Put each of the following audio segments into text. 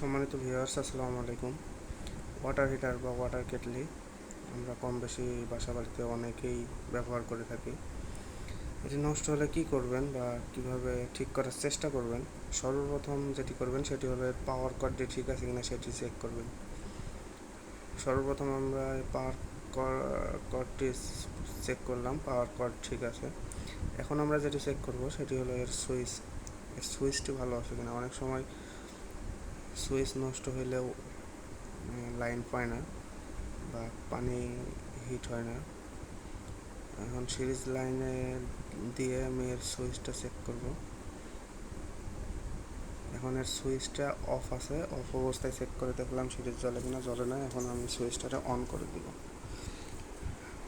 সম্মানিত ভিউয়ার্স আসসালামু আলাইকুম। ওয়াটার হিটার বা ওয়াটার কেটলি আমরা কম বেশি বাসা বাড়িতে অনেকেই ব্যবহার করে থাকি। এটি নষ্ট হলে কি করবেন বা কীভাবে ঠিক করার চেষ্টা করবেন? সর্বপ্রথম যেটি করবেন সেটি হলো পাওয়ার কর্ডটি ঠিক আছে কিনা সেটি চেক করবেন। সর্বপ্রথম আমরা পাওয়ার কর্ডটি চেক করলাম পাওয়ার কর্ড ঠিক আছে। এখন আমরা যেটি চেক করব সেটি হলো এর সুইচ এর সুইচটি ভালো আছে কিনা। অনেক সময় সুইচ নষ্ট হইলেও লাইন পায় না বা পানি হিট হয় না। এখন সিরিজ লাইনে দিয়ে আমি এর সুইচটা চেক করব। এখন এর সুইচটা অফ আছে অফ অবস্থায় চেক করে দেখলাম সিরিজ জ্বলে কিনা, জ্বলে না এখন আমি সুইচটাকে অন করে দিব।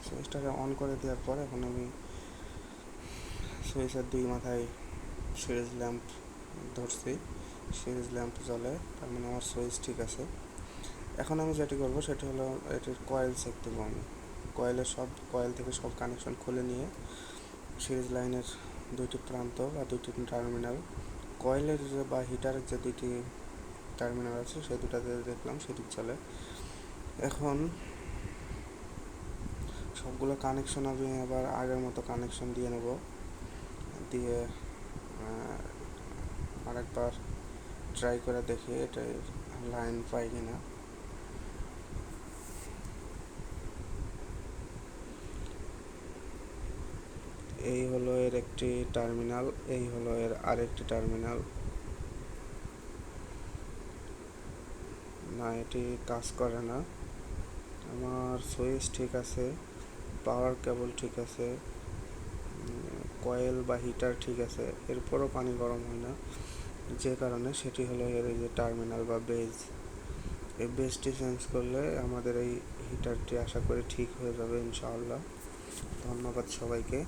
সুইচটাকে অন করে দেওয়ার পর এখন আমি সুইচের দুই মাথায় সিরিজ ল্যাম্প ধরছি। সিরিজ ল্যাম্প জ্বলে, তার মানে আমার সুইচ ঠিক আছে। এখন আমি যেটি করব সেটি হলো এটির কয়েল চেক দেবো আমি। কয়েলের সব কয়েল থেকে সব কানেকশন খুলে নিয়ে সিরিজ লাইনের দুইটি প্রান্ত বা দুইটি টার্মিনাল কয়েলের যে বা হিটারের যে দুইটি টার্মিনাল আছে সেই দুটাতে দেখলাম সেটি চলে এখন সবগুলো কানেকশন আমি আবার আগের মতো কানেকশন দিয়ে নেব। দিয়ে আরেকবার ট্রাই করে দেখি এটা লাইন পাই কিনা। এই হলো এর একটি টার্মিনাল এই হলো এর আরেকটি টার্মিনাল না, এটি কাজ করে না। আমার সুইচ ঠিক আছে পাওয়ার কেবল ঠিক আছে কয়েল বা হিটার ঠিক আছে, এরপরও পানি গরম হয় না। যে কারণে সেটি হলো এর এই যে টার্মিনাল বা বেজ এই বেজটি চেঞ্জ করলে আমাদের এই হিটারটি আশা করি ঠিক হয়ে যাবে, ইনশাআল্লাহ। ধন্যবাদ সবাইকে।